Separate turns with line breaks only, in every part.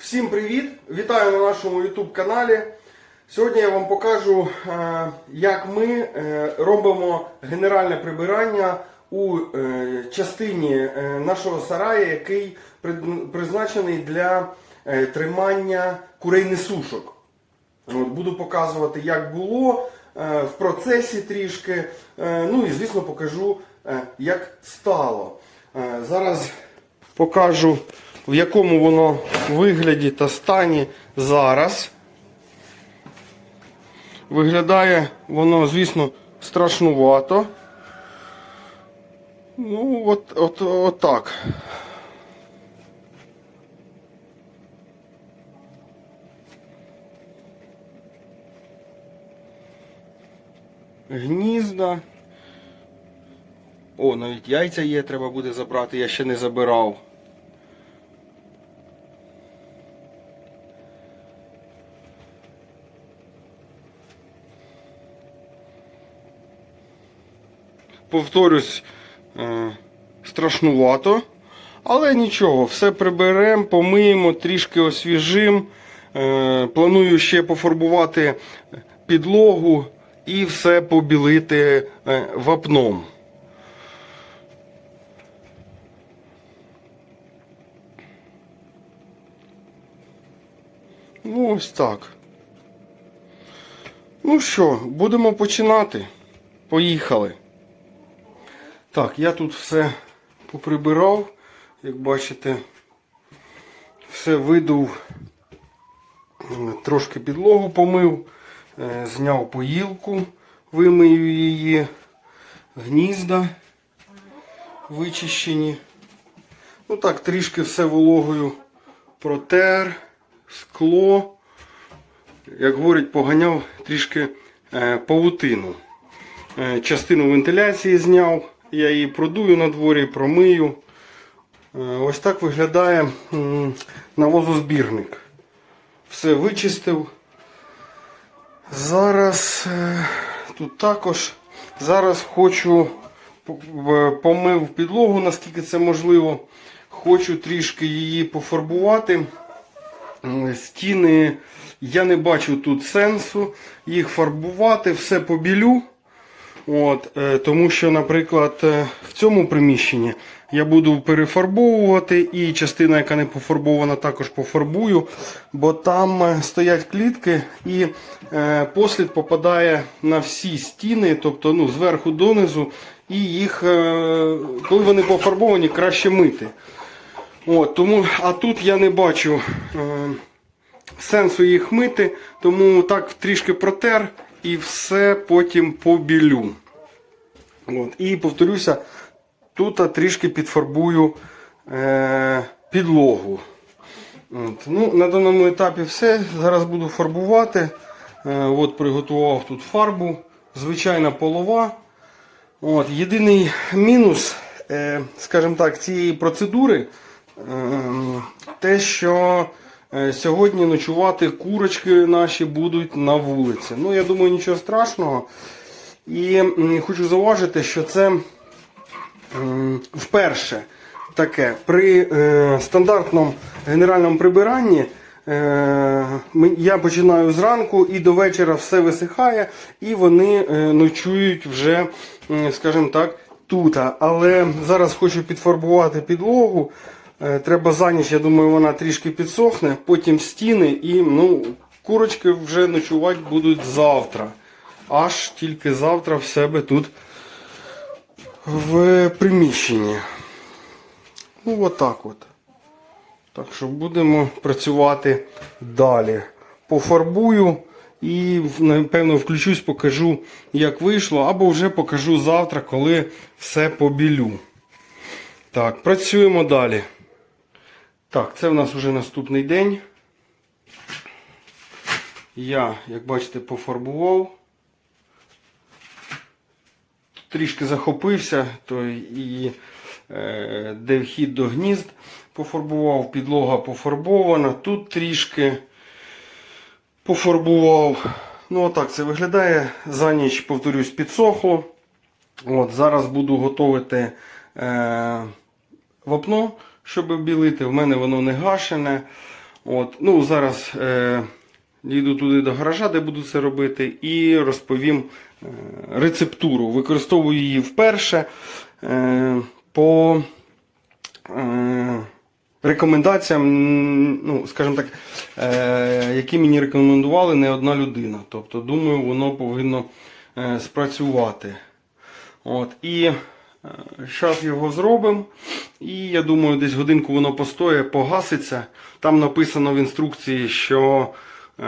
Всім привіт! Вітаю на нашому YouTube каналі. Сьогодні я вам покажу, е, як ми е, робимо генеральне прибирання у е, частині нашого сараю, який призначений для тримання курей несушок. От, буду показувати, як було в процесі трішки. Ну і звісно покажу, як стало. Зараз покажу, в якому воно вигляді та стані зараз. Виглядає воно, звісно, страшнувато. Ну, от, от, от так. Гнізда. О, навіть яйця є, треба буде забрати, я ще не забирав. Повторюсь, е, страшнувато. Але нічого, все приберемо, помиємо, трішки освіжимо. Е, Планую ще пофарбувати підлогу і все побілити е, вапном. Ну, ось так. Ну що, будемо починати. Поїхали. Так, я тут все поприбирав, як бачите, все видув, трошки підлогу помив, е, зняв поїлку, вимию її, гнізда вичищені. Ну так, трішки все вологою протер, скло. Як говорять, поганяв трішки е, павутину. Е, Частину вентиляції зняв, я її продую на дворі, промию. Е, Ось так виглядає навозозбірник. Все вичистив. Зараз е, тут також зараз хочу помив підлогу, наскільки це можливо. Хочу трішки її пофарбувати. Стіни я не бачу тут сенсу їх фарбувати, все побілю. От, е, тому що, наприклад, е, в цьому приміщенні я буду перефарбовувати і частина, яка не пофарбована, також пофарбую, бо там е, стоять клітки і послід попадає на всі стіни, тобто ну, зверху донизу, і їх, коли вони пофарбовані, краще мити. От, тому, а тут я не бачу е, сенсу їх мити, тому так трішки протер і все потім побілю. От, і повторюся, тут трішки підфарбую е, підлогу. От, ну, на даному етапі все. Зараз буду фарбувати. Е, от приготував тут фарбу. Звичайна полова. От, єдиний мінус, е, скажімо так, цієї процедури е, те, що сьогодні ночувати курочки наші будуть на вулиці. Ну, я думаю, нічого страшного. І хочу зауважити, що це вперше таке при е, стандартному генеральному прибиранні. е, Я починаю зранку і до вечора все висихає, і вони е, ночують вже, скажімо так, тут. Але зараз хочу підфарбувати підлогу. Е, Треба за ніч, я думаю, вона трішки підсохне, потім стіни і ну, курочки вже ночувати будуть завтра. Аж тільки завтра в себе тут в приміщенні. Ну, отак от. Так що будемо працювати далі. Пофарбую і напевно включусь, покажу, як вийшло, або вже покажу завтра, коли все побілю. Так, працюємо далі. Так, це в нас вже наступний день. Я, як бачите, пофарбував. Трішки захопився, то і е, де вхід до гнізд пофарбував, підлога пофарбована. Тут трішки пофарбував. Ну, отак це виглядає. За ніч, повторюсь, підсохло. От, Зараз буду готувати е, вапно, щоб білити. В мене воно не гашене. От, ну, зараз е, йду туди до гаража, де буду це робити, і розповім е, рецептуру. Використовую її вперше. Е, по е, рекомендаціям, ну, скажімо так, е, які мені рекомендували не одна людина. Тобто, думаю, воно повинно е, спрацювати. От, і зараз його зробимо. І я думаю, десь годинку воно постоє, погаситься. Там написано в інструкції, що е,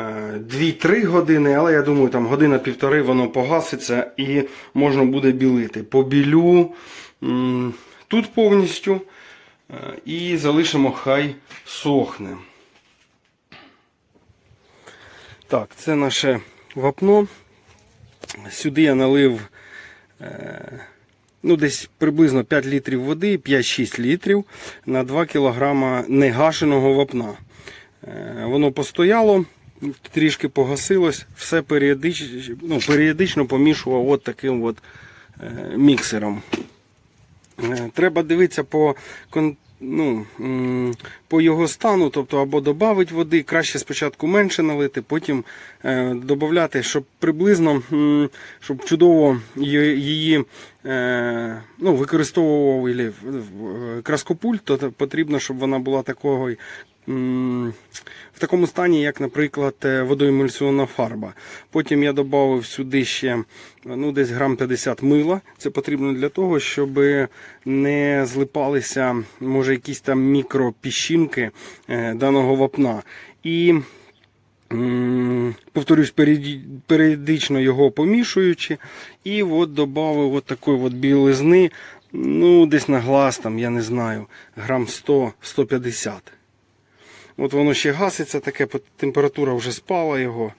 2-3 години, але я думаю, там година-півтори воно погаситься і можна буде білити. Побілю тут повністю е, і залишимо хай сохне. Так, це наше вапно. Сюди я налив е, ну, десь приблизно 5 літрів води, 5-6 літрів на 2 кг негашеного вапна. Е, Воно постояло, трішки погасилось, все періодично, ну, періодично помішував от таким от е, міксером. Е, Треба дивитися по, кон- ну, по його стану, тобто або додавить води, краще спочатку менше налити, потім е, додати, щоб приблизно, щоб чудово її, е, ну, використовував е, краскопульт, то потрібно, щоб вона була такого. В такому стані, як, наприклад, е, водоемульсіонна фарба. Потім я додав сюди ще ну, десь грам 50 мила. Це потрібно для того, щоб не злипалися, може, якісь там мікропіщинки е, даного вапна. І повторюсь, періодично його помішуючи. І от додав от такої от білизни, ну, десь на глаз, там, я не знаю, грам 100-150. От воно ще гаситься, таке температура вже спала його.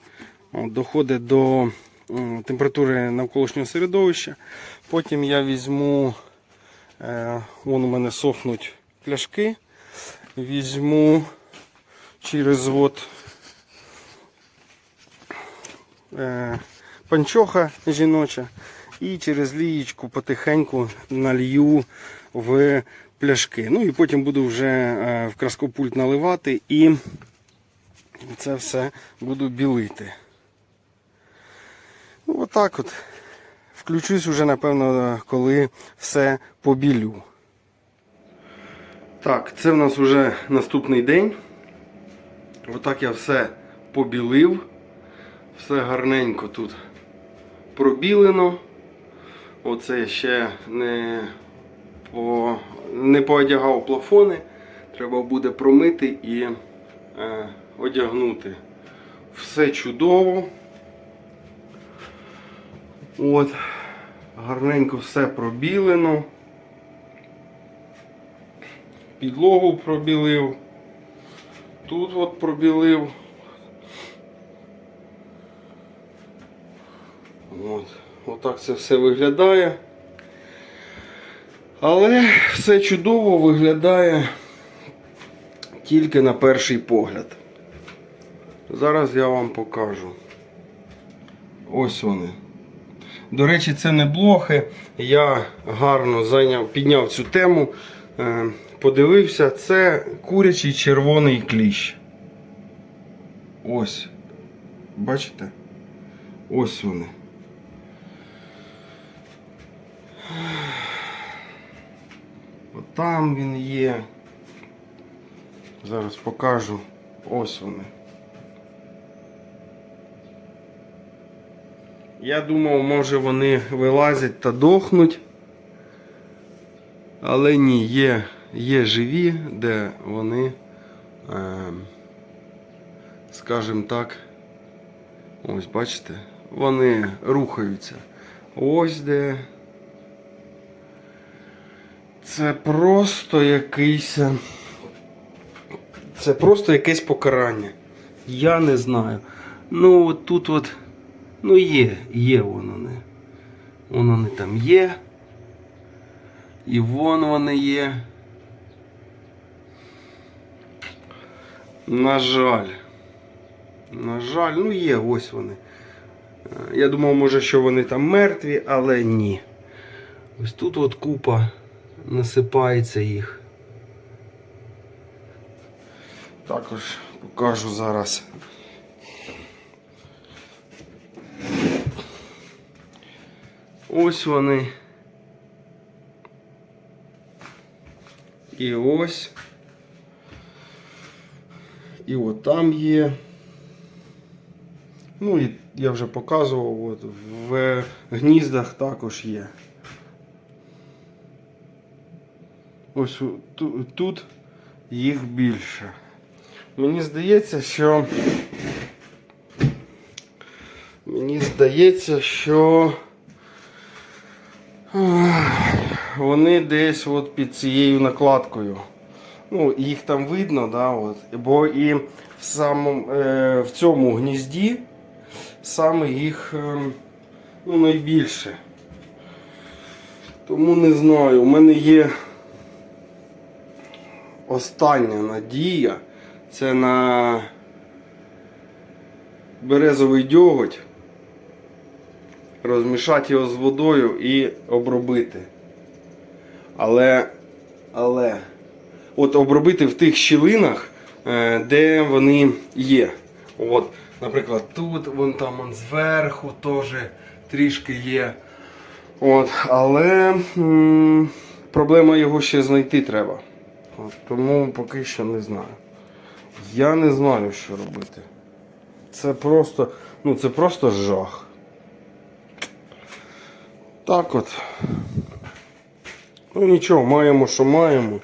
Доходить до температури навколишнього середовища. Потім я візьму, е, вон у мене сохнуть пляшки. Візьму через от, е, панчоха жіноча і через лієчку потихеньку налью в пляшки. Ну і потім буду вже е, в краскопульт наливати і це все буду білити. Ну, отак от. Включусь уже, напевно, коли все побілю. Так, це в нас вже наступний день. Отак я все побілив. Все гарненько тут пробілено. Оце ще не, по, не поодягав плафони. Треба буде промити і е, одягнути. Все чудово. От, гарненько все пробілено. Підлогу пробілив. Тут от пробілив. От, отак це все виглядає. Але все чудово виглядає тільки на перший погляд. Зараз я вам покажу. Ось вони. До речі, це не блохи. Я гарно зайняв, підняв цю тему, е, подивився, це курячий червоний кліщ. Ось. Бачите? Ось вони. От там він є. Зараз покажу. Ось вони. Я думав, може вони вилазять та дохнуть. Але ні, є, є живі, де вони, е, скажімо так, ось бачите, вони рухаються. Ось де. Це просто якийсь. е, Це просто якесь покарання. Я не знаю. Ну, от тут от. Ну є, є вон вони. Вон вони там є. І вон вони є. На жаль. На жаль, ну є, ось вони. Е, Я думав, може, що вони там мертві, але ні. Ось тут от купа насипається їх. Також покажу зараз. Ось вони. І ось. І от там є. Ну і я вже показував, от, в гніздах також є. Ось тут їх більше. Мені здається, що. Мені здається, що вони десь от під цією накладкою. Ну, їх там видно, да, от. бо і в, самому, е, в цьому гнізді саме їх е, ну, найбільше. Тому не знаю, у мене є остання надія. Це на березовий дьоготь. Розмішати його з водою і обробити. Але, але, от обробити в тих щілинах, е, де вони є. От, наприклад, тут, вон там вон зверху теж трішки є. От, але м, проблема його ще знайти треба. Тому поки що не знаю. Я не знаю, що робити. Це просто, ну це просто жах. Так от. Ну нічого, маємо, що маємо.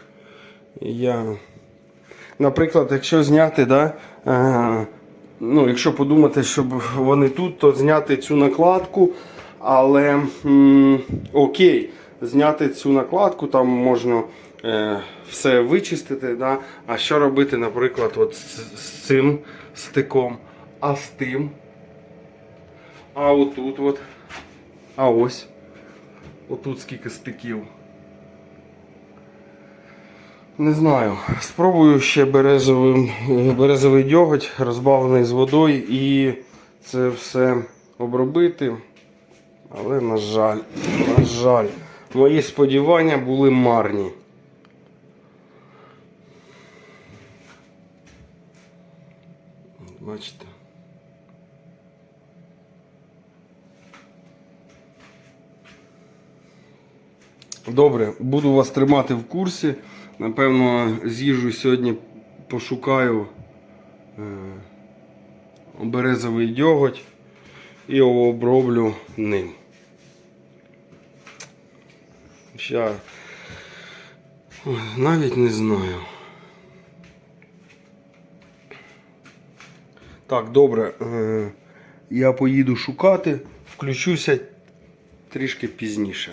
Я. Наприклад, якщо зняти, да, е, ну, якщо подумати, щоб вони тут, то зняти цю накладку, але м, окей, зняти цю накладку, там можна е, все вичистити. Да? А що робити, наприклад, от з, з цим стиком, а з тим, а отут от, а ось, отут скільки стиків. Не знаю. Спробую ще березовим, березовий дьоготь, розбавлений з водою і це все обробити. Але, на жаль, на жаль, мої сподівання були марні. Бачите. Добре, буду вас тримати в курсі. Напевно, з'їжджу сьогодні, пошукаю е, березовий дьоготь і оброблю ним. Ой, навіть не знаю. Так, добре. Е, я поїду шукати, включуся трішки пізніше.